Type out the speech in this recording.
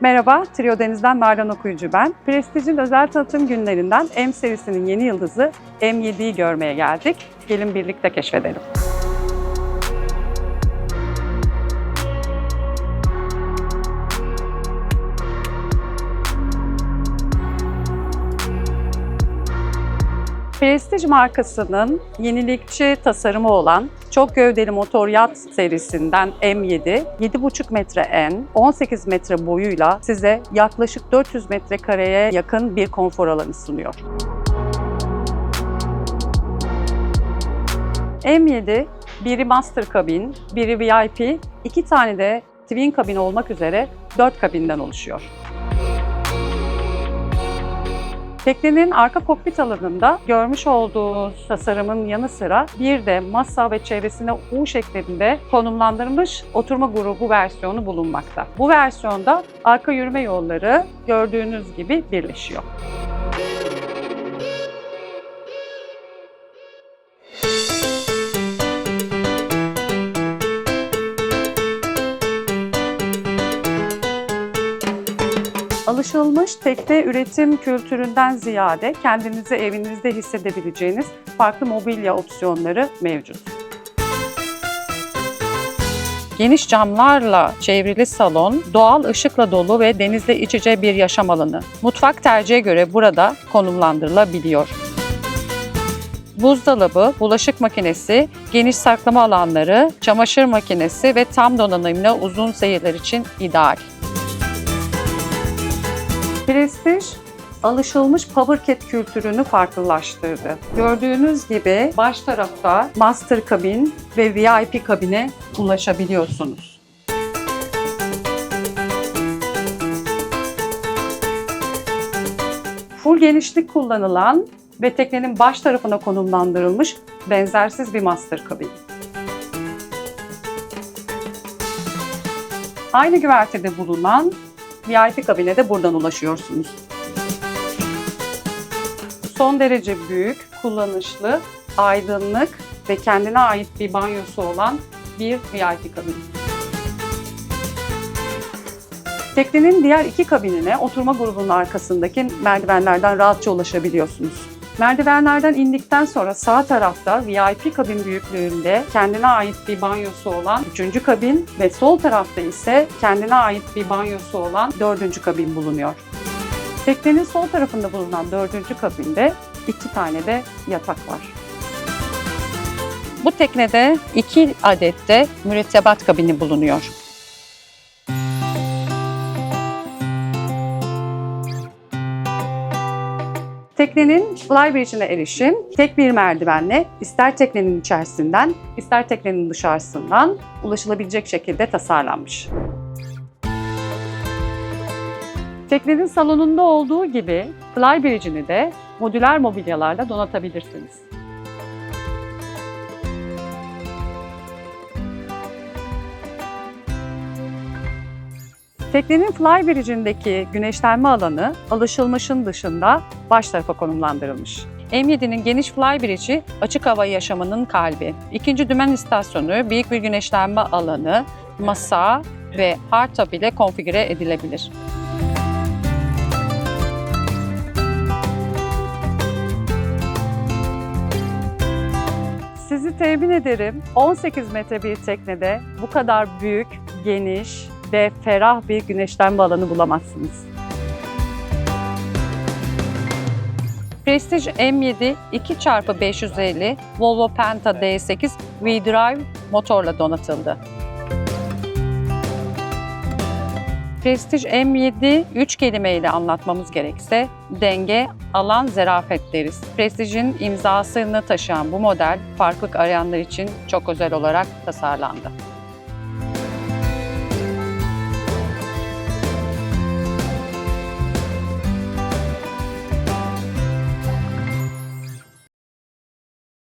Merhaba, Trio Deniz'den Nalan Okuyucu ben. Prestige'in özel tanıtım günlerinden M serisinin yeni yıldızı M7'yi görmeye geldik. Gelin birlikte keşfedelim. Prestige markasının yenilikçi tasarımı olan çok gövdeli motor yat serisinden M7, 7,5 metre en, 18 metre boyuyla size yaklaşık 400 metrekareye yakın bir konfor alanı sunuyor. M7, biri master kabin, biri VIP, iki tane de twin kabin olmak üzere 4 kabinden oluşuyor. Teknenin arka kokpit alanında görmüş olduğunuz tasarımın yanı sıra bir de masa ve çevresine U şeklinde konumlandırılmış oturma grubu versiyonu bulunmakta. Bu versiyonda arka yürüme yolları gördüğünüz gibi birleşiyor. Alışılmış tekne üretim kültüründen ziyade kendinizi evinizde hissedebileceğiniz farklı mobilya opsiyonları mevcut. Geniş camlarla çevrili salon, doğal ışıkla dolu ve denizle iç içe bir yaşam alanı. Mutfak tercihe göre burada konumlandırılabiliyor. Buzdolabı, bulaşık makinesi, geniş saklama alanları, çamaşır makinesi ve tam donanımlı uzun seyirler için ideal. Prestige alışılmış powercat kültürünü farklılaştırdı. Gördüğünüz gibi baş tarafta master kabin ve VIP kabine ulaşabiliyorsunuz. Full genişlik kullanılan ve teknenin baş tarafına konumlandırılmış benzersiz bir master kabin. Aynı güvertede bulunan VIP kabine de buradan ulaşıyorsunuz. Son derece büyük, kullanışlı, aydınlık ve kendine ait bir banyosu olan bir VIP kabin. Teknenin diğer iki kabinine oturma grubunun arkasındaki merdivenlerden rahatça ulaşabiliyorsunuz. Merdivenlerden indikten sonra sağ tarafta VIP kabin büyüklüğünde kendine ait bir banyosu olan 3. kabin ve sol tarafta ise kendine ait bir banyosu olan 4. kabin bulunuyor. Teknenin sol tarafında bulunan 4. kabinde iki tane de yatak var. Bu teknede iki adet de mürettebat kabini bulunuyor. Teknenin flybridge'ine erişim tek bir merdivenle ister teknenin içerisinden ister teknenin dışarısından ulaşılabilecek şekilde tasarlanmış. Teknenin salonunda olduğu gibi flybridge'ini de modüler mobilyalarla donatabilirsiniz. Teknenin flybridge'indeki güneşlenme alanı alışılmışın dışında baş tarafa konumlandırılmış. M7'nin geniş flybridge'i açık hava yaşamının kalbi. İkinci dümen istasyonu, büyük bir güneşlenme alanı, masa ve hardtop ile konfigüre edilebilir. Sizi temin ederim 18 metre bir teknede bu kadar büyük, geniş ve ferah bir güneşlenme alanı bulamazsınız. Prestige M7 2x550 Volvo Penta D8 V-Drive motorla donatıldı. Prestige M7 üç kelimeyle anlatmamız gerekse denge, alan, zerafet deriz. Prestige'in imzasını taşıyan bu model farklılık arayanlar için çok özel olarak tasarlandı.